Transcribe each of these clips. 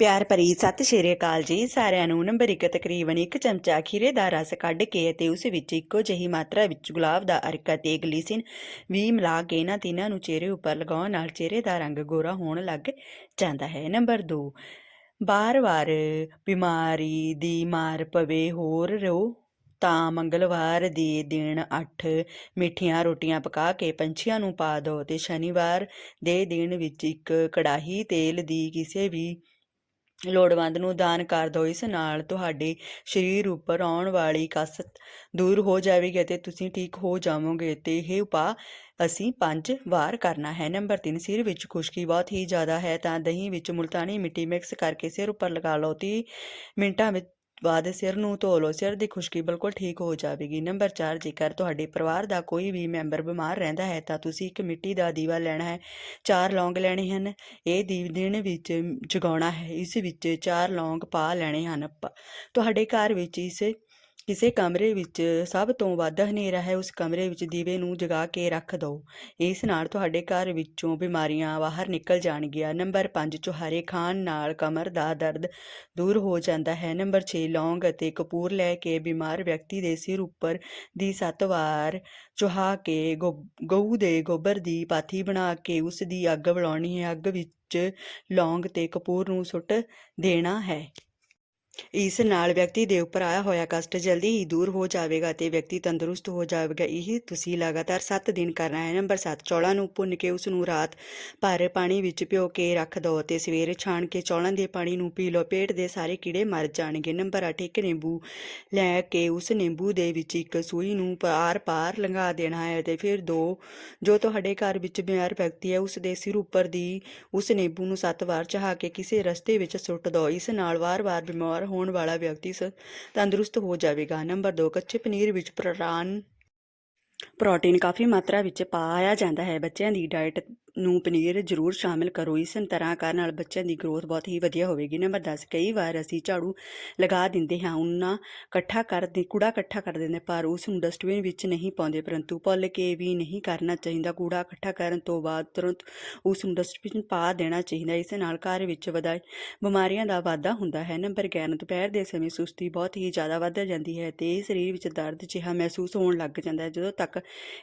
ਪਿਆਰ ਭਰੀ ਸਤਿ ਸ਼੍ਰੀ ਅਕਾਲ ਜੀ। ਸਾਰਿਆਂ ਨੂੰ ਨੰਬਰ ਇੱਕ ਤਕਰੀਬਨ ਇੱਕ ਚਮਚਾ ਖੀਰੇ ਦਾ ਰਸ ਕੱਢ ਕੇ ਅਤੇ ਉਸ ਵਿੱਚ ਇੱਕੋ ਜਿਹੀ ਮਾਤਰਾ ਵਿੱਚ ਗੁਲਾਬ ਦਾ ਅਰਕ ਅਤੇ ਗਲੀਸਿਨ ਵੀ ਮਿਲਾ ਕੇ ਇਹਨਾਂ ਤਿੰਨਾਂ ਨੂੰ ਚਿਹਰੇ ਉੱਪਰ ਲਗਾਉਣ ਨਾਲ ਚਿਹਰੇ ਦਾ ਰੰਗ ਗੋਰਾ ਹੋਣ ਲੱਗ ਜਾਂਦਾ ਹੈ। ਨੰਬਰ 2 ਬਾਰ-ਬਾਰ ਬਿਮਾਰੀ ਦੀ ਮਾਰ ਪਵੇ, ਹੋਰ ਰੋ ਤਾਂ ਮੰਗਲਵਾਰ ਦੇ ਦਿਨ 8 ਮਿੱਠੀਆਂ ਰੋਟੀਆਂ ਪਕਾ ਕੇ ਪੰਛੀਆਂ ਨੂੰ ਪਾ ਦਿਓ ਤੇ ਸ਼ਨੀਵਾਰ ਦੇ ਦਿਨ ਵਿੱਚ ਇੱਕ ਕੜਾਹੀ ਤੇਲ ਦੀ ਕਿਸੇ ਵੀ ਲੋੜਵੰਦ ਨੂੰ ਦਾਨ ਕਰ ਦਿਓ, ਇਸ ਨਾਲ ਤੁਹਾਡੇ ਸਰੀਰ ਉੱਪਰ ਆਉਣ ਵਾਲੀ ਕਸਤ ਦੂਰ ਹੋ ਜਾਵੇਗੀ ਅਤੇ ਤੁਸੀਂ ਠੀਕ ਹੋ ਜਾਵੋਗੇ। ਤੇ ਇਹ ਉਪਾਅ ਅਸੀਂ ਪੰਜ ਵਾਰ ਕਰਨਾ ਹੈ। ਨੰਬਰ 3 ਸਿਰ ਵਿੱਚ ਖੁਸ਼ਕੀ ਬਹੁਤ ਹੀ ਜ਼ਿਆਦਾ ਹੈ। ਤਾਂ ਦਹੀਂ ਵਿੱਚ ਮੁਲਤਾਨੀ ਮਿੱਟੀ ਮਿਕਸ ਕਰਕੇ ਸਿਰ ਉੱਪਰ ਲਗਾ ਲਓ। 30 ਮਿੰਟਾਂ ਵਿੱਚ ਬਾਅਦ ਸਿਰ ਨੂੰ ਧੋ ਲਓ, ਸਿਰ ਦੀ ਖੁਸ਼ਕੀ ਬਿਲਕੁਲ ਠੀਕ ਹੋ ਜਾਵੇਗੀ। ਨੰਬਰ 4 ਜੇਕਰ ਤੁਹਾਡੇ ਪਰਿਵਾਰ ਦਾ ਕੋਈ ਵੀ ਮੈਂਬਰ ਬਿਮਾਰ ਰਹਿੰਦਾ ਹੈ, ਤਾਂ ਤੁਸੀਂ ਇੱਕ ਮਿੱਟੀ ਦਾ ਦੀਵਾ ਲੈਣਾ ਹੈ। ਚਾਰ ਲੌਂਗ ਲੈਣੇ ਹਨ। ਇਹ ਦੀਵ ਦਿਨ ਵਿੱਚ ਜਗਾਉਣਾ ਹੈ। ਇਸ ਵਿੱਚ ਚਾਰ ਲੌਂਗ ਪਾ ਲੈਣੇ ਹਨ। ਤੁਹਾਡੇ ਘਰ ਵਿੱਚ ਇਸ ਕਿਸੇ ਕਮਰੇ ਵਿੱਚ ਸਭ ਤੋਂ ਵੱਧ ਹਨੇਰਾ ਹੈ, ਉਸ ਕਮਰੇ ਵਿੱਚ ਦੀਵੇ ਨੂੰ ਜਗਾ ਕੇ ਰੱਖ ਦਿਓ ਇਸ ਨਾਲ ਤੁਹਾਡੇ ਘਰ ਵਿੱਚੋਂ ਬਿਮਾਰੀਆਂ ਬਾਹਰ ਨਿਕਲ ਜਾਣਗੀਆਂ। ਨੰਬਰ 5 ਚੁਹਾਰੇ ਖਾਣ ਨਾਲ ਕਮਰ ਦਾ ਦਰਦ ਦੂਰ ਹੋ ਜਾਂਦਾ ਹੈ। ਨੰਬਰ 6 ਲੌਂਗ ਅਤੇ ਕਪੂਰ ਲੈ ਕੇ ਬਿਮਾਰ ਵਿਅਕਤੀ ਦੇ ਸਿਰ ਉੱਪਰ ਦੀ ਸੱਤ ਵਾਰ ਚੁਹਾ ਕੇ ਗੋ- ਗਊ ਦੇ ਗੋਬਰ ਦੀ ਪਾਥੀ ਬਣਾ ਕੇ ਉਸ ਦੀ ਅੱਗ ਬੁਲਾਉਣੀ ਹੈ। ਅੱਗ ਵਿੱਚ ਲੌਂਗ ਤੇ ਕਪੂਰ ਨੂੰ ਸੁੱਟ ਦੇਣਾ ਹੈ। ਇਸ ਨਾਲ ਵਿਅਕਤੀ ਦੇ ਉੱਪਰ ਆਇਆ ਹੋਇਆ ਕਸ਼ਟ ਜਲਦੀ ਹੀ ਦੂਰ ਹੋ ਜਾਵੇਗਾ ਤੇ ਵਿਅਕਤੀ ਤੰਦਰੁਸਤ ਹੋ ਜਾਵੇਗਾ। ਇਹ ਤੁਸੀਂ ਲਗਾਤਾਰ 7 ਦਿਨ ਕਰਨਾ ਹੈ। ਨੰਬਰ 7 ਚੌਲਾਂ ਨੂੰ ਭੁੰਨ ਕੇ ਉਸ ਨੂੰ ਰਾਤ ਭਰ ਪਾਣੀ ਵਿੱਚ ਭਿਓ ਕੇ ਰੱਖ ਦਿਓ ਤੇ ਸਵੇਰੇ ਛਾਣ ਕੇ ਚੌਲਾਂ ਦੇ ਪਾਣੀ ਨੂੰ ਪੀ ਲਓ। ਪੇਟ ਦੇ ਸਾਰੇ ਕੀੜੇ ਮਰ ਜਾਣਗੇ। ਨੰਬਰ 8 ਇੱਕ ਨਿੰਬੂ ਲੈ ਕੇ ਉਸ ਨਿੰਬੂ ਦੇ ਵਿੱਚ ਇੱਕ ਸੂਈ ਨੂੰ ਪਾਰ-ਪਾਰ ਲੰਘਾ ਦੇਣਾ ਹੈ ਤੇ ਫਿਰ ਦੋ, ਜੋ ਤੁਹਾਡੇ ਘਰ ਵਿੱਚ ਬਿਮਾਰ ਵਿਅਕਤੀ ਹੈ, ਉਸ ਦੇ ਸਿਰ ਉੱਪਰ ਦੀ ਉਸ ਨਿੰਬੂ ਨੂੰ 7 ਵਾਰ ਚਾਹ ਕੇ ਕਿਸੇ ਰਸਤੇ ਵਿੱਚ ਸੁੱਟ ਦਿਓ ਇਸ ਨਾਲ ਵਾਰ-ਵਾਰ ਬਿਮਾਰ ਹੋਣ ਵਾਲਾ ਵਿਅਕਤੀ ਤੰਦਰੁਸਤ ਹੋ ਜਾਵੇਗਾ। ਨੰਬਰ 2 ਕੱਚੇ ਪਨੀਰ ਵਿੱਚ ਪ੍ਰੋਟੀਨ ਪ੍ਰੋਟੀਨ ਕਾਫੀ ਮਾਤਰਾ ਵਿੱਚ ਪਾਇਆ ਜਾਂਦਾ ਹੈ। ਬੱਚਿਆਂ ਦੀ ਡਾਈਟ ਨੂੰ ਪਨੀਰ ਜ਼ਰੂਰ ਸ਼ਾਮਿਲ ਕਰੋ। ਇਸ ਤਰ੍ਹਾਂ ਕਰਨ ਨਾਲ ਬੱਚਿਆਂ ਦੀ ਗਰੋਥ ਬਹੁਤ ਹੀ ਵਧੀਆ ਹੋਵੇਗੀ। ਨੰਬਰ 10 ਕਈ ਵਾਰ ਅਸੀਂ ਝਾੜੂ ਲਗਾ ਦਿੰਦੇ ਹਾਂ ਉਹਨਾਂ ਇਕੱਠਾ ਕਰਦੇ ਕੂੜਾ ਇਕੱਠਾ ਕਰ ਦਿੰਦੇ ਪਰ ਉਸ ਨੂੰ ਡਸਟਬਿਨ ਵਿੱਚ ਨਹੀਂ ਪਾਉਂਦੇ, ਪਰੰਤੂ ਭੁੱਲ ਕੇ ਵੀ ਨਹੀਂ ਕਰਨਾ ਚਾਹੀਦਾ। ਕੂੜਾ ਇਕੱਠਾ ਕਰਨ ਤੋਂ ਬਾਅਦ ਤੁਰੰਤ ਉਸ ਨੂੰ ਡਸਟਬਿਨ ਪਾ ਦੇਣਾ ਚਾਹੀਦਾ। ਇਸ ਨਾਲ ਘਰ ਵਿੱਚ ਵਧਾ, ਬਿਮਾਰੀਆਂ ਦਾ ਵਾਧਾ ਹੁੰਦਾ ਹੈ। ਨੰਬਰ 11 ਦੁਪਹਿਰ ਦੇ ਸਮੇਂ ਸੁਸਤੀ ਬਹੁਤ ਹੀ ਜ਼ਿਆਦਾ ਵੱਧ ਜਾਂਦੀ ਹੈ ਤੇ ਸਰੀਰ ਵਿੱਚ ਦਰਦ ਜਿਹਾ ਮਹਿਸੂਸ ਹੋਣ ਲੱਗ ਜਾਂਦਾ ਹੈ। ਜਦੋਂ ਤੱਕ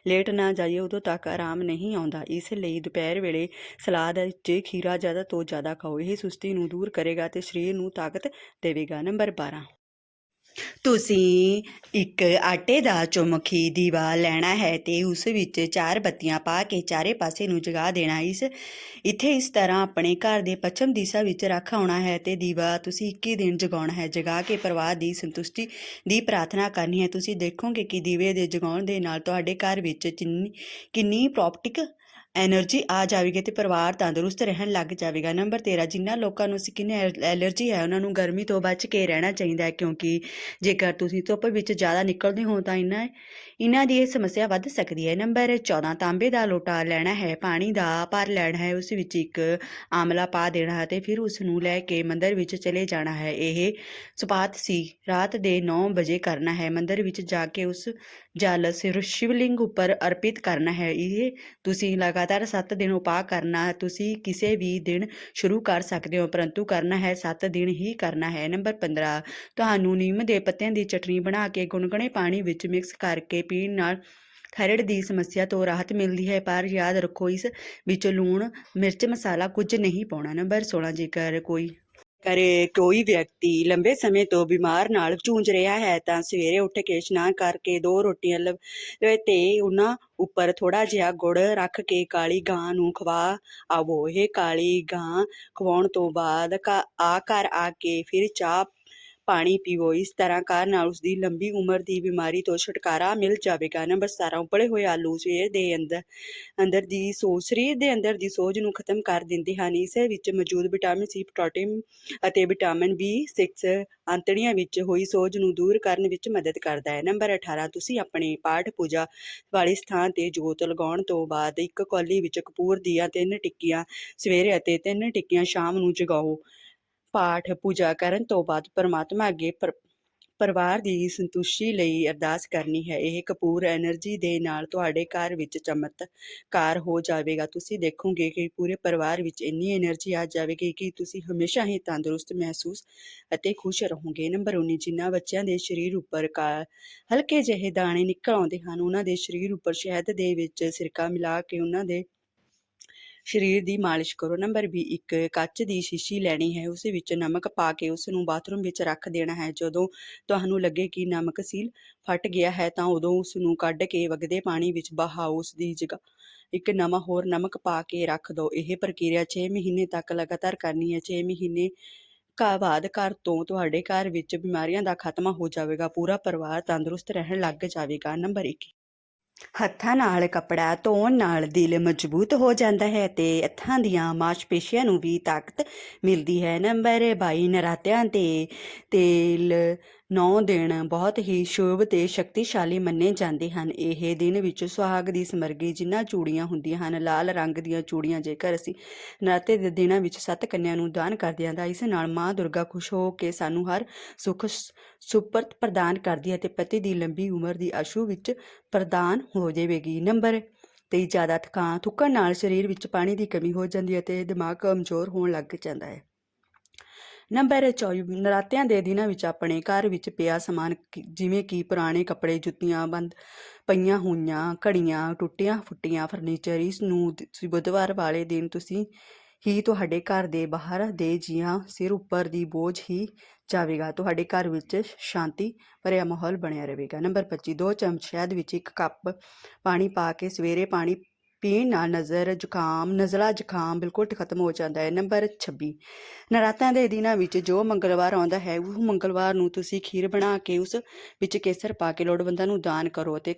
ਲੇਟ ਨਾ ਜਾਈਏ, ਉਦੋਂ ਤੱਕ ਆਰਾਮ ਨਹੀਂ ਆਉਂਦਾ। ਇਸ ਲਈ ਦੁਪਹਿਰ ਵੇਲੇ ਸਲਾਦ ਵਿੱਚ ਖੀਰਾ ਜ਼ਿਆਦਾ ਤੋਂ ਜ਼ਿਆਦਾ ਖਾਓ। ਇਹ ਸੁਸਤੀ ਨੂੰ ਦੂਰ ਕਰੇਗਾ ਤੇ ਸਰੀਰ ਨੂੰ ਤਾਕਤ ਦੇਵੇਗਾ। ਨੰਬਰ 12 ਤੁਸੀਂ ਇੱਕ ਆਟੇ ਦਾ ਚੁੰਮਖੀ ਦੀਵਾ ਲੈਣਾ ਹੈ ਤੇ ਉਸ ਵਿੱਚ ਚਾਰ ਬੱਤੀਆਂ ਪਾ ਕੇ ਚਾਰੇ ਪਾਸੇ ਨੂੰ ਜਗਾ ਦੇਣਾ। ਇਸ, ਇੱਥੇ ਇਸ ਤਰ੍ਹਾਂ ਆਪਣੇ ਘਰ ਦੇ ਪੱਛਮ ਦਿਸ਼ਾ ਵਿੱਚ ਰੱਖ ਆਉਣਾ ਹੈ ਤੇ ਦੀਵਾ ਤੁਸੀਂ 21 ਦਿਨ ਜਗਾਉਣਾ ਹੈ। ਜਗਾ ਕੇ ਪਰਿਵਾਰ ਦੀ ਸੰਤੁਸ਼ਟੀ ਦੀ ਪ੍ਰਾਰਥਨਾ ਕਰਨੀ ਹੈ। ਤੁਸੀਂ ਦੇਖੋਗੇ ਕਿ ਦੀਵੇ ਦੇ ਜਗਾਉਣ ਦੇ ਨਾਲ ਤੁਹਾਡੇ ਘਰ ਵਿੱਚ ਕਿੰਨੀ ਕਿੰਨੀ ਪ੍ਰੋਪਟਿਕ ਐਨਰਜੀ ਆ ਜਾਵੇਗੀ ਤੇ ਪਰਿਵਾਰ ਤੰਦਰੁਸਤ ਰਹਿਣ ਲੱਗ ਜਾਵੇਗਾ। ਨੰਬਰ 13 ਜਿਨ੍ਹਾਂ ਲੋਕਾਂ ਨੂੰ ਸਕਿਨ ਐਲਰਜੀ ਹੈ, ਉਹਨਾਂ ਨੂੰ ਗਰਮੀ ਤੋਂ ਬਚ ਕੇ ਰਹਿਣਾ ਚਾਹੀਦਾ ਹੈ, ਕਿਉਂਕਿ ਜੇਕਰ ਤੁਸੀਂ ਧੁੱਪ ਵਿੱਚ ਜ਼ਿਆਦਾ ਨਿਕਲਦੇ ਹੋ ਤਾਂ ਇਹਨਾਂ ਇਹਨਾਂ ਦੀ ਇਹ ਸਮੱਸਿਆ ਵੱਧ ਸਕਦੀ ਹੈ। ਨੰਬਰ 14 ਤਾਂਬੇ ਦਾ ਲੋਟਾ ਲੈਣਾ ਹੈ, ਪਾਣੀ ਦਾ ਭਰ ਲੈਣਾ ਹੈ, ਉਸ ਵਿੱਚ ਇੱਕ ਆਮਲਾ ਪਾ ਦੇਣਾ ਹੈ ਤੇ ਫਿਰ ਉਸ ਨੂੰ ਲੈ ਕੇ ਮੰਦਰ ਵਿੱਚ ਚਲੇ ਜਾਣਾ ਹੈ। ਇਹ ਸੁਪਾਤ ਸੀ। ਰਾਤ ਦੇ 9 ਵਜੇ ਕਰਨਾ ਹੈ। ਮੰਦਰ ਵਿੱਚ ਜਾ ਕੇ ਉਸ ਜਲ ਸਿਰ ਸ਼ਿਵਲਿੰਗ ਉੱਪਰ ਅਰਪਿਤ ਕਰਨਾ ਹੈ। ਇਹ ਤੁਸੀਂ ਲਗਾਤਾਰ 7 ਦਿਨ ਉਪਾਅ ਕਰਨਾ, ਤੁਸੀਂ ਕਿਸੇ ਵੀ ਦਿਨ ਸ਼ੁਰੂ ਕਰ ਸਕਦੇ ਹੋ, ਪਰੰਤੂ ਕਰਨਾ ਹੈ 7 ਦਿਨ ਹੀ ਕਰਨਾ ਹੈ। ਨੰਬਰ 15 ਤੁਹਾਨੂੰ ਨਿੰਮ ਦੇ ਪੱਤਿਆਂ ਦੀ ਚਟਨੀ ਬਣਾ ਕੇ ਗੁਨਗੁਣੇ ਪਾਣੀ ਵਿੱਚ ਮਿਕਸ ਕਰਕੇ ਪੀਣ ਨਾਲ ਥਾਇਰਾਇਡ ਦੀ ਸਮੱਸਿਆ ਤੋਂ ਰਾਹਤ ਮਿਲਦੀ ਹੈ, ਪਰ ਯਾਦ ਰੱਖੋ, ਇਸ ਵਿੱਚ ਲੂਣ, ਮਿਰਚ, ਮਸਾਲਾ ਕੁਝ ਨਹੀਂ ਪਾਉਣਾ। ਨੰਬਰ 16 ਜੇਕਰ ਕੋਈ ਕਰੇ ਕੋਈ ਵਿਅਕਤੀ ਲੰਬੇ ਸਮੇਂ ਤੋਂ ਬਿਮਾਰ ਨਾਲ ਜੂਝ ਰਿਹਾ ਹੈ ਤਾਂ ਸਵੇਰੇ ਉੱਠ ਕੇ ਇਸ਼ਨਾਨ ਕਰਕੇ ਦੋ ਰੋਟੀਆਂ ਲਵੇ ਤੇ ਉਹਨਾਂ ਉੱਪਰ ਥੋੜਾ ਜਿਹਾ ਗੁੜ ਰੱਖ ਕੇ ਕਾਲੀ ਗਾਂ ਨੂੰ ਖਵਾ ਆਵੋ। ਇਹ ਕਾਲੀ ਗਾਂ ਖਵਾਉਣ ਤੋਂ ਬਾਅਦ ਆ ਘਰ ਆ ਕੇ ਫਿਰ ਚਾਹ ਪਾਣੀ ਪੀਵੋ। ਇਸ ਤਰ੍ਹਾਂ ਕਾਰ ਨਾਲ ਉਸ ਦੀ ਲੰਬੀ ਉਮਰ ਦੀ ਬਿਮਾਰੀ ਤੋਂ ਛੁਟਕਾਰਾ ਮਿਲ ਜਾਵੇਗਾ। ਨੰਬਰ 17 ਉਬਲੇ ਹੋਏ ਆਲੂ ਸਵੇਰ ਦੇ ਅੰਦਰ ਅੰਦਰ ਦੀ ਸੋਜ, ਸਰੀਰ ਦੇ ਅੰਦਰ ਦੀ ਸੋਜ ਨੂੰ ਖਤਮ ਕਰ ਦਿੰਦੇ ਹਨ। ਇਸ ਵਿੱਚ ਮੌਜੂਦ ਵਿਟਾਮਿਨ ਸੀ, ਪ੍ਰੋਟੀਨ ਅਤੇ ਵਿਟਾਮਿਨ B6 ਅੰਤੜੀਆਂ ਵਿੱਚ ਹੋਈ ਸੋਜ ਨੂੰ ਦੂਰ ਕਰਨ ਵਿੱਚ ਮਦਦ ਕਰਦਾ ਹੈ। ਨੰਬਰ 18 ਤੁਸੀਂ ਆਪਣੇ ਪਾਠ ਪੂਜਾ ਵਾਲੇ ਸਥਾਨ ਤੇ ਜੋਤ ਲਗਾਉਣ ਤੋਂ ਬਾਅਦ ਇੱਕ ਕੌਲੀ ਵਿੱਚ ਕਪੂਰ ਦੀਆਂ ਤਿੰਨ ਟਿੱਕੀਆਂ ਸਵੇਰੇ ਅਤੇ ਤਿੰਨ ਟਿੱਕੀਆਂ ਸ਼ਾਮ ਨੂੰ ਜਗਾਓ। ਪਾਠ, ਪੂਜਾ ਕਰਨ ਤੋਂ ਬਾਅਦ ਪਰਮਾਤਮਾ ਅੱਗੇ ਪਰਿਵਾਰ ਦੀ ਸੰਤੁਸ਼ਟੀ ਲਈ ਅਰਦਾਸ ਕਰਨੀ ਹੈ। ਇਹ ਕਪੂਰ એનર્ਜੀ ਦੇ ਨਾਲ ਤੁਹਾਡੇ ਘਰ ਵਿੱਚ ਚਮਤਕਾਰ ਹੋ ਜਾਵੇਗਾ। ਤੁਸੀਂ ਦੇਖੋਗੇ ਕਿ ਪੂਰੇ ਪਰਿਵਾਰ ਵਿੱਚ ਇੰਨੀ એનર્ਜੀ ਆ ਜਾਵੇਗੀ ਕਿ ਤੁਸੀਂ ਹਮੇਸ਼ਾ ਹੀ ਤੰਦਰੁਸਤ ਮਹਿਸੂਸ ਅਤੇ ਖੁਸ਼ ਰਹੋਗੇ। ਨੰਬਰ 19 ਜਿਨ੍ਹਾਂ ਬੱਚਿਆਂ ਦੇ ਸਰੀਰ ਉੱਪਰ ਹਲਕੇ ਜਿਹੇ ਦਾਣੇ ਨਿਕਲ ਆਉਂਦੇ ਹਨ, ਉਹਨਾਂ ਦੇ ਸਰੀਰ ਉੱਪਰ ਸ਼ਹਿਦ ਦੇ ਵਿੱਚ ਸਿਰਕਾ ਮਿਲਾ ਕੇ ਉਹਨਾਂ ਦੇ ਸਰੀਰ ਦੀ ਮਾਲਿਸ਼ ਕਰੋ। ਨੰਬਰ 20 ਇੱਕ, ਕੱਚ ਦੀ ਸ਼ੀਸ਼ੀ ਲੈਣੀ ਹੈ। ਉਸ ਵਿੱਚ ਨਮਕ ਪਾ ਕੇ ਉਸ ਨੂੰ ਬਾਥਰੂਮ ਵਿੱਚ ਰੱਖ ਦੇਣਾ ਹੈ। ਜਦੋਂ ਤੁਹਾਨੂੰ ਲੱਗੇ ਕਿ ਨਮਕ ਸੀਲ ਫਟ ਗਿਆ ਹੈ, ਤਾਂ ਉਦੋਂ ਉਸ ਨੂੰ ਕੱਢ ਕੇ ਵਗਦੇ ਪਾਣੀ ਵਿੱਚ ਬਹਾਓ ਉਸ ਦੀ ਜਗ੍ਹਾ। ਇੱਕ ਨਵਾਂ ਹੋਰ ਨਮਕ ਪਾ ਕੇ ਰੱਖ ਦਿਓ ਇਹ ਪ੍ਰਕਿਰਿਆ 6 ਮਹੀਨੇ ਤੱਕ ਲਗਾਤਾਰ ਕਰਨੀ ਹੈ। 6 ਮਹੀਨੇ ਕਾ ਬਾਅਦ ਘਰ ਤੋਂ ਤੁਹਾਡੇ ਘਰ ਵਿੱਚ ਬਿਮਾਰੀਆਂ ਦਾ ਖਾਤਮਾ ਹੋ ਜਾਵੇਗਾ। ਪੂਰਾ ਪਰਿਵਾਰ ਤੰਦਰੁਸਤ ਰਹਿਣ ਲੱਗ ਜਾਵੇਗਾ। ਨੰਬਰ 21 ਹੱਥਾਂ ਨਾਲ ਕੱਪੜਾ ਧੋਣ ਨਾਲ ਦਿਲ ਮਜ਼ਬੂਤ ਹੋ ਜਾਂਦਾ ਹੈ ਤੇ ਹੱਥਾਂ ਦੀਆਂ ਮਾਸਪੇਸ਼ੀਆਂ ਨੂੰ ਵੀ ਤਾਕਤ ਮਿਲਦੀ ਹੈ। ਨੰਬਰ 22 ਨਰਾਤਿਆਂ ਤੇ ਤੇਲ ਨੌ ਦਿਨ ਬਹੁਤ ਹੀ ਸ਼ੁਭ ਤੇ ਸ਼ਕਤੀਸ਼ਾਲੀ ਮੰਨੇ ਜਾਂਦੇ ਹਨ। ਇਹ ਦਿਨ ਵਿੱਚ ਸੁਹਾਗ ਦੀ ਸਮਰਗੀ ਜਿਨ੍ਹਾਂ ਚੂੜੀਆਂ ਹੁੰਦੀਆਂ ਹਨ, ਲਾਲ ਰੰਗ ਦੀਆਂ ਚੂੜੀਆਂ ਜੇਕਰ ਅਸੀਂ ਨਰਾਤੇ ਦੇ ਦਿਨਾਂ ਵਿੱਚ ਸੱਤ ਕੰਨਿਆਂ ਨੂੰ ਦਾਨ ਕਰਦੇ ਹਾਂ, ਤਾਂ ਇਸ ਨਾਲ ਮਾਂ ਦੁਰਗਾ ਖੁਸ਼ ਹੋ ਕੇ ਸਾਨੂੰ ਹਰ ਸੁੱਖ ਸੁਪਰਤ ਪ੍ਰਦਾਨ ਕਰਦੀ ਹੈ ਤੇ ਪਤੀ ਦੀ ਲੰਬੀ ਉਮਰ ਦੀ ਆਸ਼ੂ ਵਿੱਚ ਪ੍ਰਦਾਨ ਹੋ ਜਾਵੇਗੀ। ਨੰਬਰ ਤੇ ਜ਼ਿਆਦਾ ਥਕਾਨ, ਥੁੱਕਣ ਨਾਲ ਸਰੀਰ ਵਿੱਚ ਪਾਣੀ ਦੀ ਕਮੀ ਹੋ ਜਾਂਦੀ ਹੈ ਤੇ ਦਿਮਾਗ ਕਮਜ਼ੋਰ ਹੋਣ ਲੱਗ ਜਾਂਦਾ ਹੈ। ਨੰਬਰ 24 ਨਰਾਤਿਆਂ ਦੇ ਦਿਨਾਂ ਵਿੱਚ ਆਪਣੇ ਘਰ ਵਿੱਚ ਪਿਆ ਸਮਾਨ ਜਿਵੇਂ ਕਿ ਪੁਰਾਣੇ ਕੱਪੜੇ, ਜੁੱਤੀਆਂ ਬੰਦ ਪਈਆਂ ਹੋਈਆਂ, ਘੜੀਆਂ, ਟੁੱਟੀਆਂ ਫੁੱਟੀਆਂ, ਫਰਨੀਚਰ, ਇਸ ਨੂੰ ਬੁੱਧਵਾਰ ਵਾਲੇ ਦਿਨ ਤੁਸੀਂ ਹੀ ਤੁਹਾਡੇ ਘਰ ਦੇ ਬਾਹਰ ਦੇ ਜੀਆਂ ਸਿਰ ਉੱਪਰ ਦੀ ਬੋਝ ਹੀ ਜਾਵੇਗਾ। ਤੁਹਾਡੇ ਘਰ ਵਿੱਚ ਸ਼ਾਂਤੀ, ਭਰਿਆ ਮਾਹੌਲ ਬਣਿਆ ਰਹੇਗਾ। ਨੰਬਰ 25 ਦੋ ਚਮਚ ਸ਼ਹਿਦ ਵਿੱਚ ਇੱਕ ਕੱਪ ਪਾਣੀ ਪਾ ਕੇ ਸਵੇਰੇ ਪਾਣੀ ਪੀਣ ਨਾਲ ਨਜ਼ਰ ਜ਼ੁਕਾਮ, ਨਜ਼ਲਾ ਜ਼ੁਕਾਮ ਬਿਲਕੁਲ ਖਤਮ ਹੋ ਜਾਂਦਾ ਹੈ। ਨੰਬਰ 26 ਨਰਾਤਾਂ ਦੇ ਦਿਨਾਂ ਵਿੱਚ ਜੋ ਮੰਗਲਵਾਰ ਆਉਂਦਾ ਹੈ, ਉਹ ਮੰਗਲਵਾਰ ਨੂੰ ਤੁਸੀਂ ਖੀਰ ਬਣਾ ਕੇ ਉਸ ਵਿੱਚ ਕੇਸਰ ਪਾ ਕੇ ਲੋੜਵੰਦਾਂ ਨੂੰ ਦਾਨ ਕਰੋ ਤੇ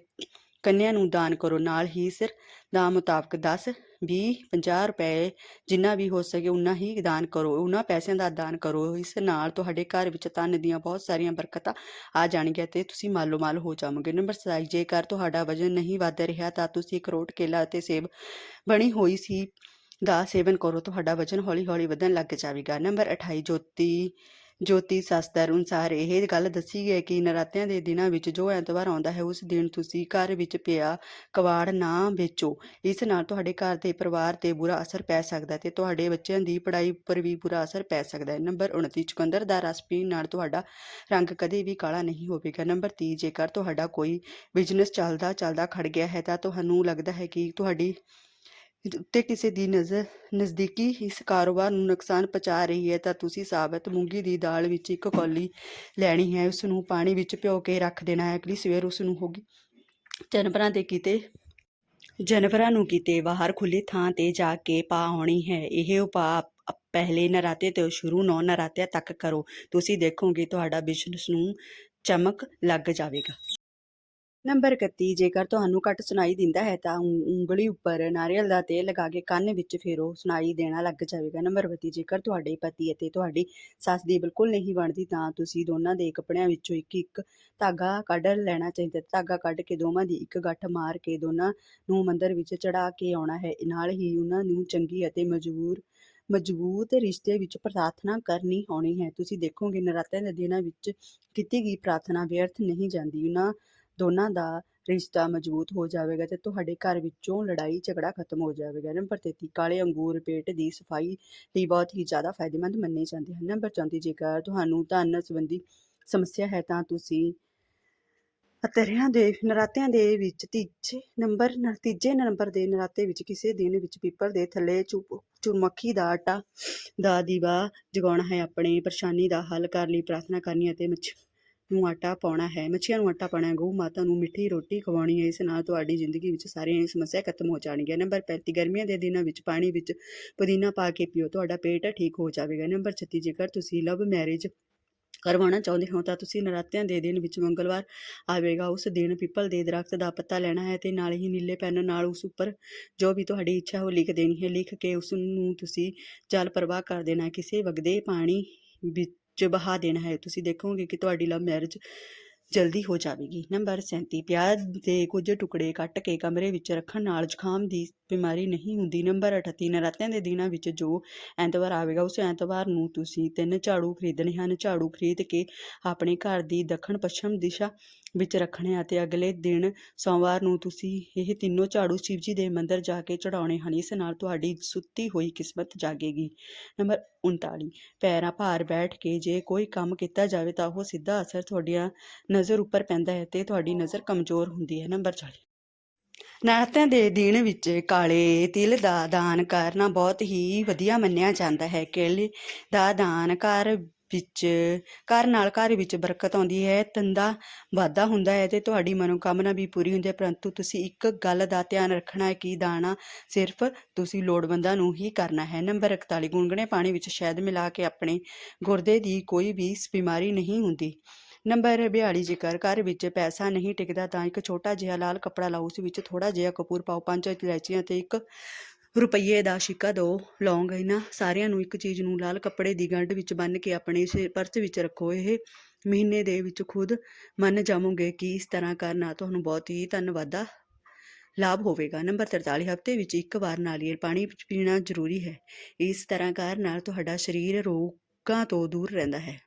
ਕੰਨਿਆਂ ਨੂੰ ਦਾਨ ਕਰੋ। ਨਾਲ ਹੀ ਸਿਰ ਦਾ ਮੁਤਾਬਕ 10 20 50 ਰੁਪਏ ਜਿੰਨਾ ਵੀ ਹੋ ਸਕੇ ਉਨਾ ਹੀ ਦਾਨ ਕਰੋ ਉਹਨਾਂ ਪੈਸਿਆਂ ਦਾ ਦਾਨ ਕਰੋ, ਇਸ ਨਾਲ ਤੁਹਾਡੇ ਘਰ ਵਿੱਚ ਧਨ ਦੀਆਂ ਬਹੁਤ ਸਾਰੀਆਂ ਬਰਕਤਾਂ ਆ ਜਾਣਗੀਆਂ ਤੇ ਤੁਸੀਂ ਮਾਲੋ ਮਾਲ ਹੋ ਜਾਵੋਗੇ। ਨੰਬਰ 27 ਜੇਕਰ ਤੁਹਾਡਾ ਵਜ਼ਨ ਨਹੀਂ ਵੱਧ ਰਿਹਾ ਤਾਂ ਤੁਸੀਂ ਕਰੋਟ ਕੇਲਾ ਅਤੇ ਸੇਬ ਬਣੀ ਹੋਈ ਸੀ ਦਾ ਸੇਵਨ ਕਰੋ, ਤੁਹਾਡਾ ਵਜ਼ਨ ਹੌਲੀ ਹੌਲੀ ਵਧਣ ਲੱਗ ਜਾਵੇਗਾ। ਨੰਬਰ 28 ਜੋਤੀ ਜੋਤੀ ਸ਼ਾਸਤਰ ਅਨੁਸਾਰ ਇਹ ਗੱਲ ਦੱਸੀ ਗਈ ਹੈ ਕਿ ਨਰਾਤਿਆਂ ਦੇ ਦਿਨਾਂ ਵਿੱਚ ਜੋ ਐਤਵਾਰ ਆਉਂਦਾ ਹੈ, ਉਸ ਦਿਨ ਤੁਸੀਂ ਘਰ ਵਿੱਚ ਪਿਆ ਕਵਾੜ ਨਾ ਵੇਚੋ। ਇਸ ਨਾਲ ਤੁਹਾਡੇ ਘਰ ਦੇ ਪਰਿਵਾਰ ਤੇ ਬੁਰਾ ਅਸਰ ਪੈ ਸਕਦਾ ਹੈ ਤੇ ਤੁਹਾਡੇ ਬੱਚਿਆਂ ਦੀ ਪੜ੍ਹਾਈ ਉੱਪਰ ਵੀ ਬੁਰਾ ਅਸਰ ਪੈ ਸਕਦਾ ਹੈ। ਨੰਬਰ 29 ਚੁਕੰਦਰ ਦਾ ਰਸ ਪੀਣ ਨਾਲ ਤੁਹਾਡਾ ਰੰਗ ਕਦੇ ਵੀ ਕਾਲਾ ਨਹੀਂ ਹੋਵੇਗਾ। ਨੰਬਰ 30 ਜੇਕਰ ਤੁਹਾਡਾ ਕੋਈ ਬਿਜ਼ਨਸ ਚੱਲਦਾ ਚੱਲਦਾ ਖੜ ਗਿਆ ਹੈ ਤਾਂ ਤੁਹਾਨੂੰ ਲੱਗਦਾ ਹੈ ਕਿ ਤੁਹਾਡੀ ਉੱਤੇ ਕਿਸੇ ਦੀ ਨਜ਼ਰ ਨਜ਼ਦੀਕੀ ਇਸ ਕਾਰੋਬਾਰ ਨੂੰ ਨੁਕਸਾਨ ਪਹੁੰਚਾ ਰਹੀ ਹੈ, ਤਾਂ ਤੁਸੀਂ ਸਾਬਤ ਮੂੰਗੀ ਦੀ ਦਾਲ ਵਿੱਚ ਇੱਕ ਕੌਲੀ ਲੈਣੀ ਹੈ ਉਸ ਨੂੰ ਪਾਣੀ ਵਿੱਚ ਭਿਓ ਕੇ ਰੱਖ ਦੇਣਾ ਹੈ। ਅਗਲੀ ਸਵੇਰ ਉਸ ਨੂੰ ਹੋਗੀ ਜਾਨਵਰਾਂ ਦੇ ਕਿਤੇ, ਜਾਨਵਰਾਂ ਨੂੰ ਕਿਤੇ ਬਾਹਰ ਖੁੱਲੇ ਥਾਂ ਤੇ ਜਾ ਕੇ ਪਾ ਆਉਣੀ ਹੈ। ਇਹ ਉਪਾਅ ਪਹਿਲੇ ਨਰਾਤੇ ਤੋਂ ਸ਼ੁਰੂ ਨੌ ਨਰਾਤਿਆਂ ਤੱਕ ਕਰੋ। ਤੁਸੀਂ ਦੇਖੋਗੇ ਤੁਹਾਡਾ ਬਿਜ਼ਨਸ ਨੂੰ ਚਮਕ ਲੱਗ ਜਾਵੇਗਾ। ਨੰਬਰ 31 ਜੇਕਰ ਤੁਹਾਨੂੰ ਘੱਟ ਸੁਣਾਈ ਦਿੰਦਾ ਹੈ ਤਾਂ ਉਂਗਲੀ ਉੱਪਰ ਨਾਰੀਅਲ ਦਾ ਤੇਲ ਲਗਾ ਕੇ ਕੰਨ ਵਿੱਚ ਫੇਰੋ ਸੁਣਾਈ ਦੇਣਾ ਲੱਗ ਜਾਵੇਗਾ। ਨੰਬਰ 32 ਜੇਕਰ ਤੁਹਾਡੇ ਪਤੀ ਅਤੇ ਤੁਹਾਡੀ ਸੱਸ ਦੀ ਬਿਲਕੁਲ ਨਹੀਂ ਬਣਦੀ ਤਾਂ ਤੁਸੀਂ ਦੋਨਾਂ ਦੇ ਕੱਪੜਿਆਂ ਵਿੱਚੋਂ ਇੱਕ ਇੱਕ ਧਾਗਾ ਕੱਢ ਲੈਣਾ ਚਾਹੀਦਾ ਧਾਗਾ ਕੱਢ ਕੇ ਦੋਵਾਂ ਦੀ ਇੱਕ ਗੱਠ ਮਾਰ ਕੇ ਦੋਨਾਂ ਨੂੰ ਮੰਦਰ ਵਿੱਚ ਚੜਾ ਕੇ ਆਉਣਾ ਹੈ। ਨਾਲ ਹੀ ਉਹਨਾਂ ਨੂੰ ਚੰਗੀ ਅਤੇ ਮਜਬੂਰ, ਮਜ਼ਬੂਤ ਰਿਸ਼ਤੇ ਵਿੱਚ ਪ੍ਰਾਰਥਨਾ ਕਰਨੀ ਹੋਣੀ ਹੈ। ਤੁਸੀਂ ਦੇਖੋਗੇ ਨਰਾਤਿਆਂ ਦੇ ਦਿਨਾਂ ਵਿੱਚ ਕੀਤੀ ਗਈ ਪ੍ਰਾਰਥਨਾ ਵਿਅਰਥ ਨਹੀਂ ਜਾਂਦੀ। ਉਹਨਾਂ ਦੋਨਾਂ ਦਾ ਰਿਸ਼ਤਾ ਮਜ਼ਬੂਤ ਹੋ ਜਾਵੇਗਾ ਤੇ ਤੁਹਾਡੇ ਘਰ ਵਿੱਚੋਂ ਲੜਾਈ ਝਗੜਾ ਖਤਮ ਹੋ ਜਾਵੇਗਾ ਨੰਬਰ 33 ਕਾਲੇ ਅੰਗੂਰ ਪੇਟ ਦੀ ਸਫ਼ਾਈ ਲਈ ਬਹੁਤ ਹੀ ਜ਼ਿਆਦਾ ਫਾਇਦੇਮੰਦ ਮੰਨੇ ਜਾਂਦੇ ਹਨ ਨੰਬਰ 34 ਜੇਕਰ ਤੁਹਾਨੂੰ ਧਨ ਸੰਬੰਧੀ ਸਮੱਸਿਆ ਹੈ ਤਾਂ ਤੁਸੀਂ ਅਤਰਿਆਂ ਦੇ, ਨਰਾਤਿਆਂ ਦੇ ਵਿੱਚ ਤੀਜੇ ਨੰਬਰ ਤੀਜੇ ਨੰਬਰ ਦੇ ਨਰਾਤੇ ਵਿੱਚ ਕਿਸੇ ਦਿਨ ਵਿੱਚ ਪੀਪਲ ਦੇ ਥੱਲੇ ਚੁ- ਚੁਰਮੱਖੀ ਦਾ ਆਟਾ ਦਾ ਦੀਵਾ ਜਗਾਉਣਾ ਹੈ। ਆਪਣੇ ਪਰੇਸ਼ਾਨੀ ਦਾ ਹੱਲ ਕਰਨ ਲਈ ਪ੍ਰਾਰਥਨਾ ਕਰਨੀ ਅਤੇ ਮੱਛ ਨੂੰ ਆਟਾ ਪਾਉਣਾ ਹੈ, ਮੱਛੀਆਂ ਨੂੰ ਆਟਾ ਪਾਉਣਾ ਹੈ, ਗਊ ਮਾਤਾ ਨੂੰ ਮਿੱਠੀ ਰੋਟੀ ਖਵਾਉਣੀ ਹੈ, ਇਸ ਨਾਲ ਤੁਹਾਡੀ ਜ਼ਿੰਦਗੀ ਵਿੱਚ ਸਾਰੀਆਂ ਸਮੱਸਿਆ ਖਤਮ ਹੋ ਜਾਣਗੀਆਂ। ਨੰਬਰ 35 ਗਰਮੀਆਂ ਦੇ ਦਿਨਾਂ ਵਿੱਚ ਪਾਣੀ ਵਿੱਚ ਪੁਦੀਨਾ ਪਾ ਕੇ ਪੀਓ, ਤੁਹਾਡਾ ਪੇਟ ਠੀਕ ਹੋ ਜਾਵੇਗਾ। ਨੰਬਰ 36 ਜੇਕਰ ਤੁਸੀਂ ਲਵ ਮੈਰਿਜ ਕਰਵਾਉਣਾ ਚਾਹੁੰਦੇ ਹੋ, ਤਾਂ ਤੁਸੀਂ ਨਰਾਤਿਆਂ ਦੇ ਦਿਨ ਵਿੱਚ ਮੰਗਲਵਾਰ ਆਵੇਗਾ। ਉਸ ਦਿਨ ਪਿੱਪਲ ਦੇ ਦਰਖਤ ਦਾ ਪੱਤਾ ਲੈਣਾ ਹੈ ਤੇ ਨਾਲ ਹੀ ਨੀਲੇ ਪੈਨ ਨਾਲ ਉਸ ਉੱਪਰ ਜੋ ਵੀ ਤੁਹਾਡੀ ਇੱਛਾ ਉਹ ਲਿਖ ਦੇਣੀ ਹੈ। ਲਿਖ ਕੇ ਉਸ ਨੂੰ ਤੁਸੀਂ ਜਲ ਪ੍ਰਵਾਹ ਕਰ ਦੇਣਾ ਕਿਸੇ ਵਗਦੇ ਪਾਣੀ ਵਿੱਚ 'ਚ ਬਹਾ ਦੇਣਾ ਹੈ। ਤੁਸੀਂ ਦੇਖੋਗੇ ਕਿ ਤੁਹਾਡੀ ਲਵ ਮੈਰਿਜ ਜਲਦੀ ਹੋ ਜਾਵੇਗੀ। ਨੰਬਰ 37 ਪਿਆਜ਼ ਦੇ ਕੁਝ ਟੁਕੜੇ ਕੱਟ ਕੇ ਕਮਰੇ ਵਿੱਚ ਰੱਖਣ ਨਾਲ ਜ਼ੁਕਾਮ ਦੀ ਬਿਮਾਰੀ ਨਹੀਂ ਹੁੰਦੀ। ਨੰਬਰ 38 ਨਰਾਤਿਆਂ ਦੇ ਦਿਨਾਂ ਵਿੱਚ ਜੋ ਐਤਵਾਰ ਆਵੇਗਾ, ਉਸ ਐਤਵਾਰ ਨੂੰ ਤੁਸੀਂ ਤਿੰਨ ਝਾੜੂ ਖਰੀਦਣੇ ਹਨ। ਝਾੜੂ ਖਰੀਦ ਕੇ ਆਪਣੇ ਘਰ ਦੀ ਦੱਖਣ ਪੱਛਮ ਦਿਸ਼ਾ ਵਿੱਚ ਰੱਖਣੇ ਅਤੇ ਅਗਲੇ ਦਿਨ ਸੋਮਵਾਰ ਨੂੰ ਤੁਸੀਂ ਇਹ ਤਿੰਨੋਂ ਝਾੜੂ ਸ਼ਿਵ ਜੀ ਦੇ ਮੰਦਿਰ ਜਾ ਕੇ ਚੜਾਉਣੇ ਹਨ। ਇਸ ਨਾਲ ਤੁਹਾਡੀ ਸੁੱਤੀ ਹੋਈ ਕਿਸਮਤ ਜਾਗੇਗੀ। ਨੰਬਰ 39 ਪੈਰਾਂ ਭਾਰ ਬੈਠ ਕੇ ਜੇ ਕੋਈ ਕੰਮ ਕੀਤਾ ਜਾਵੇ ਤਾਂ ਉਹ ਸਿੱਧਾ ਅਸਰ ਤੁਹਾਡੀਆਂ ਨਜ਼ਰ ਉੱਪਰ ਪੈਂਦਾ ਹੈ ਤੇ ਤੁਹਾਡੀ ਨਜ਼ਰ ਕਮਜ਼ੋਰ ਹੁੰਦੀ ਹੈ, ਨੰਬਰ 40 ਨਰਾਤਿਆਂ ਦੇ ਦਿਨ ਵਿੱਚ ਕਾਲੇ ਤਿਲ ਦਾ ਦਾਨ ਕਰਨਾ ਬਹੁਤ ਹੀ ਵਧੀਆ ਮੰਨਿਆ ਜਾਂਦਾ ਹੈ। ਕੇਲੇ ਦਾ ਦਾਨ ਘਰ ਵਿੱਚ, ਘਰ ਨਾਲ ਘਰ ਵਿੱਚ ਬਰਕਤ ਆਉਂਦੀ ਹੈ, ਧੰਦਾ ਵਾਧਾ ਹੁੰਦਾ ਹੈ ਤੇ ਤੁਹਾਡੀ ਮਨੋਕਾਮਨਾ ਵੀ ਪੂਰੀ ਹੁੰਦੀ ਹੈ, ਪਰੰਤੂ ਤੁਸੀਂ ਇੱਕ ਗੱਲ ਦਾ ਧਿਆਨ ਰੱਖਣਾ ਹੈ ਕਿ ਦਾਣਾ ਸਿਰਫ ਤੁਸੀਂ ਲੋੜਵੰਦਾਂ ਨੂੰ ਹੀ ਕਰਨਾ ਹੈ। ਨੰਬਰ 41 ਗੁੰਗਣੇ ਪਾਣੀ ਵਿੱਚ ਸ਼ਹਿਦ ਮਿਲਾ ਕੇ ਆਪਣੇ ਗੁਰਦੇ ਦੀ ਕੋਈ ਵੀ ਬਿਮਾਰੀ ਨਹੀਂ ਹੁੰਦੀ। ਨੰਬਰ 42 ਜੇਕਰ, ਘਰ ਵਿੱਚ ਪੈਸਾ ਨਹੀਂ ਟਿਕਦਾ ਤਾਂ ਇੱਕ ਛੋਟਾ ਜਿਹਾ ਲਾਲ ਕੱਪੜਾ ਲਾਓ, ਉਸ ਵਿੱਚ ਥੋੜਾ ਜਿਹਾ ਕਪੂਰ ਪਾਓ, ਪੰਜ ਇਲਾਇਚੀਆਂ ਤੇ ਇੱਕ ਰੁਪਈਏ ਦਾ ਸਿੱਕਾ ਦਿਓ ਲੌਂਗ, ਇਹਨਾਂ ਸਾਰਿਆਂ ਨੂੰ ਇੱਕ ਚੀਜ਼ ਨੂੰ ਲਾਲ ਕੱਪੜੇ ਦੀ ਗੰਢ ਵਿੱਚ ਬੰਨ੍ਹ ਕੇ ਆਪਣੇ ਸਿਰ ਪਰਸ ਵਿੱਚ ਰੱਖੋ, ਇਹ ਮਹੀਨੇ ਦੇ ਵਿੱਚ ਖੁਦ ਮੰਨ ਜਾਵੋਗੇ ਕਿ ਇਸ ਤਰ੍ਹਾਂ ਕਰਨ ਨਾਲ ਤੁਹਾਨੂੰ ਬਹੁਤ ਹੀ ਧੰਨਵਾਦਾ ਲਾਭ ਹੋਵੇਗਾ। ਨੰਬਰ 43 ਹਫ਼ਤੇ ਵਿੱਚ ਇੱਕ ਵਾਰ ਨਾਰੀਅਲ ਪਾਣੀ ਪੀਣਾ ਜ਼ਰੂਰੀ ਹੈ। ਇਸ ਤਰ੍ਹਾਂ ਕਰਨ ਨਾਲ ਤੁਹਾਡਾ ਸਰੀਰ ਰੋਗਾਂ ਤੋਂ ਦੂਰ ਰਹਿੰਦਾ ਹੈ।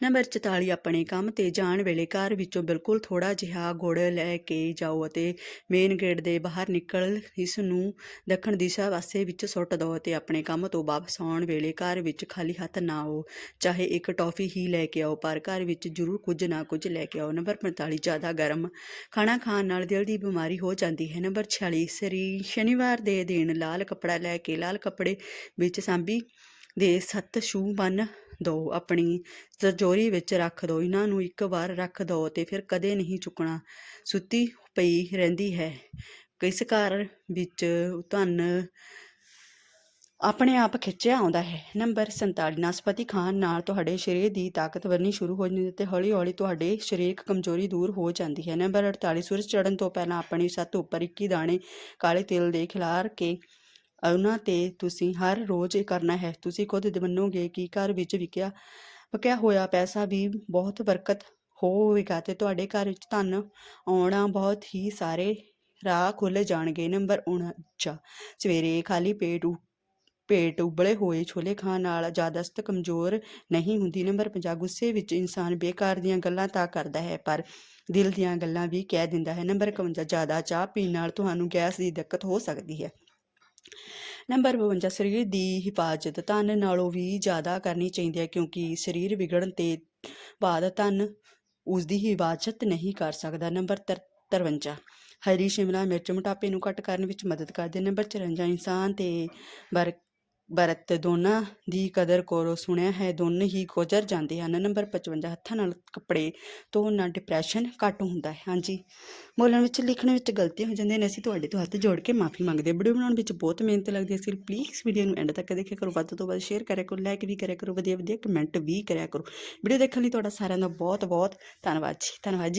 ਨੰਬਰ 44 ਆਪਣੇ ਕੰਮ ਤੇ ਜਾਣ ਵੇਲੇ ਘਰ ਵਿੱਚੋਂ ਬਿਲਕੁਲ ਥੋੜਾ ਜਿਹਾ ਗੁੜ ਲੈ ਕੇ ਜਾਓ ਅਤੇ ਮੇਨ ਗੇਟ ਦੇ ਬਾਹਰ ਨਿਕਲ ਇਸ ਨੂੰ ਦੱਖਣ ਦਿਸ਼ਾ ਪਾਸੇ ਵਿੱਚ ਸੁੱਟ ਦਿਓ ਅਤੇ ਆਪਣੇ ਕੰਮ ਤੋਂ ਵਾਪਸ ਆਉਣ ਵੇਲੇ ਘਰ ਵਿੱਚ ਖਾਲੀ ਹੱਥ ਨਾ ਆਓ। ਚਾਹੇ ਇੱਕ ਟੌਫੀ ਹੀ ਲੈ ਕੇ ਆਓ, ਪਰ ਘਰ ਵਿੱਚ ਜ਼ਰੂਰ ਕੁਝ ਨਾ ਕੁਝ ਲੈ ਕੇ ਆਓ। ਨੰਬਰ 45 ਜ਼ਿਆਦਾ ਗਰਮ ਖਾਣਾ ਖਾਣ ਨਾਲ ਦਿਲ ਦੀ ਬਿਮਾਰੀ ਹੋ ਜਾਂਦੀ ਹੈ। ਨੰਬਰ 46 ਸਰੀ ਸ਼ਨੀਵਾਰ ਦੇ ਦਿਨ ਲਾਲ ਕੱਪੜਾ ਲੈ ਕੇ ਲਾਲ ਕੱਪੜੇ ਵਿੱਚ ਸਾਂਭੀ ਦੇ ਸੱਤ ਸ਼ੂ ਬੰਨ ਦੋ, ਆਪਣੀ ਤਿਜੋਰੀ ਵਿੱਚ ਰੱਖ ਦਿਓ ਇਹਨਾਂ ਨੂੰ ਇੱਕ ਵਾਰ ਰੱਖ ਦਿਓ ਤੇ ਫਿਰ ਕਦੇ ਨਹੀਂ ਚੁੱਕਣਾ। ਸੁੱਤੀ ਪਈ ਰਹਿੰਦੀ ਹੈ। ਕਿਸ ਘਰ ਵਿੱਚ ਧਨ ਆਪਣੇ ਆਪ ਖਿੱਚਿਆ ਆਉਂਦਾ ਹੈ? ਨੰਬਰ 47 ਨਾਸਪਤੀ ਖਾਣ ਨਾਲ ਤੁਹਾਡੇ ਸਰੀਰ ਦੀ ਤਾਕਤ ਵਧਣੀ ਸ਼ੁਰੂ ਹੋ ਜਾਂਦੀ ਹੈ ਤੇ ਹੌਲੀ ਹੌਲੀ ਤੁਹਾਡੇ ਸਰੀਰਕ ਕਮਜ਼ੋਰੀ ਦੂਰ ਹੋ ਜਾਂਦੀ ਹੈ। ਨੰਬਰ 48 ਸੂਰਜ ਚੜ੍ਹਨ ਤੋਂ ਪਹਿਲਾਂ ਆਪਣੀ ਛੱਤ ਉੱਪਰ 21 ਦਾਣੇ ਕਾਲੇ ਤਿਲ ਦੇ ਖਿਲਾਰ ਕੇ ਉਹਨਾਂ ਤੇ ਤੁਸੀਂ ਹਰ ਰੋਜ਼ ਇਹ ਕਰਨਾ ਹੈ। ਤੁਸੀਂ ਖੁਦ ਮੰਨੋਗੇ ਕਿ ਘਰ ਵਿੱਚ ਵਿਕਿਆ ਵਿਕਿਆ ਹੋਇਆ ਪੈਸਾ ਵੀ ਬਹੁਤ ਬਰਕਤ ਹੋਵੇਗਾ ਤੇ ਤੁਹਾਡੇ ਘਰ ਵਿੱਚ ਧਨ ਆਉਣਾ ਬਹੁਤ ਹੀ ਸਾਰੇ ਰਾਹ ਖੁੱਲ੍ਹ ਜਾਣਗੇ। ਨੰਬਰ 49 ਸਵੇਰੇ ਖਾਲੀ ਪੇਟ ਉ- ਪੇਟ ਉਬਲੇ ਹੋਏ ਛੋਲੇ ਖਾਣ ਨਾਲ ਜ਼ਿਆਦਾਸਤ ਕਮਜ਼ੋਰ ਨਹੀਂ ਹੁੰਦੀ। ਨੰਬਰ 50 ਗੁੱਸੇ ਵਿੱਚ ਇਨਸਾਨ ਬੇਕਾਰ ਦੀਆਂ ਗੱਲਾਂ ਤਾਂ ਕਰਦਾ ਹੈ, ਪਰ ਦਿਲ ਦੀਆਂ ਗੱਲਾਂ ਵੀ ਕਹਿ ਦਿੰਦਾ ਹੈ। ਨੰਬਰ 51 ਜ਼ਿਆਦਾ ਚਾਹ ਪੀਣ ਨਾਲ ਤੁਹਾਨੂੰ ਗੈਸ ਦੀ ਦਿੱਕਤ ਹੋ ਸਕਦੀ ਹੈ। ਨੰਬਰ 52 ਸਰੀਰ ਦੀ ਹਿਫਾਜ਼ਤ ਧਨ ਨਾਲੋਂ ਵੀ ਜ਼ਿਆਦਾ ਕਰਨੀ ਚਾਹੀਦੀ ਹੈ ਕਿਉਂਕਿ ਸਰੀਰ ਵਿਗੜਨ ਤੇ ਬਾਅਦ ਧਨ ਉਸ ਦੀ ਹਿਫਾਜ਼ਤ ਨਹੀਂ ਕਰ ਸਕਦਾ। ਨੰਬਰ 53 ਹਰੀ ਸ਼ਿਮਲਾ ਮਿਰਚ ਮੋਟਾਪੇ ਨੂੰ ਘੱਟ ਕਰਨ ਵਿੱਚ ਮਦਦ ਕਰਦੇ। ਨੰਬਰ 54 ਇਨਸਾਨ ਤੇ ਬਰ ਬਰਤ ਦੋਨਾਂ ਦੀ ਕਦਰ ਕਰੋ। ਸੁਣਿਆ ਹੈ, ਦੋਨੇ ਹੀ ਗੁਜ਼ਰ ਜਾਂਦੇ ਹਨ। ਨੰਬਰ 55 ਹੱਥਾਂ ਨਾਲ ਕੱਪੜੇ ਧੋਣ ਨਾਲ ਡਿਪਰੈਸ਼ਨ ਘੱਟ ਹੁੰਦਾ ਹੈ। ਹਾਂਜੀ। ਬੋਲਣ ਵਿੱਚ, ਲਿਖਣ ਵਿੱਚ ਗਲਤੀਆਂ ਹੋ ਜਾਂਦੀਆਂ ਨੇ, ਅਸੀਂ ਤੁਹਾਡੇ ਤੋਂ ਹੱਥ ਜੋੜ ਕੇ ਮਾਫੀ ਮੰਗਦੇ ਹਾਂ। ਵੀਡੀਓ ਬਣਾਉਣ ਵਿੱਚ ਬਹੁਤ ਮਿਹਨਤ ਲੱਗਦੀ ਹੈ। ਇਸ ਲਈ ਪਲੀਜ਼ ਵੀਡੀਓ ਨੂੰ ਐਂਡ ਤੱਕ ਦੇਖਿਆ ਕਰੋ। ਵੱਧ ਤੋਂ ਵੱਧ ਸ਼ੇਅਰ ਕਰਿਆ ਕਰੋ ਲਾਈਕ ਵੀ ਕਰਿਆ ਕਰੋ ਵਧੀਆ ਵਧੀਆ ਕਮੈਂਟ ਵੀ ਕਰਿਆ ਕਰੋ। ਵੀਡੀਓ ਦੇਖਣ ਲਈ ਤੁਹਾਡਾ ਸਾਰਿਆਂ ਦਾ ਬਹੁਤ ਬਹੁਤ ਧੰਨਵਾਦ ਜੀ। ਧੰਨਵਾਦ ਜੀ।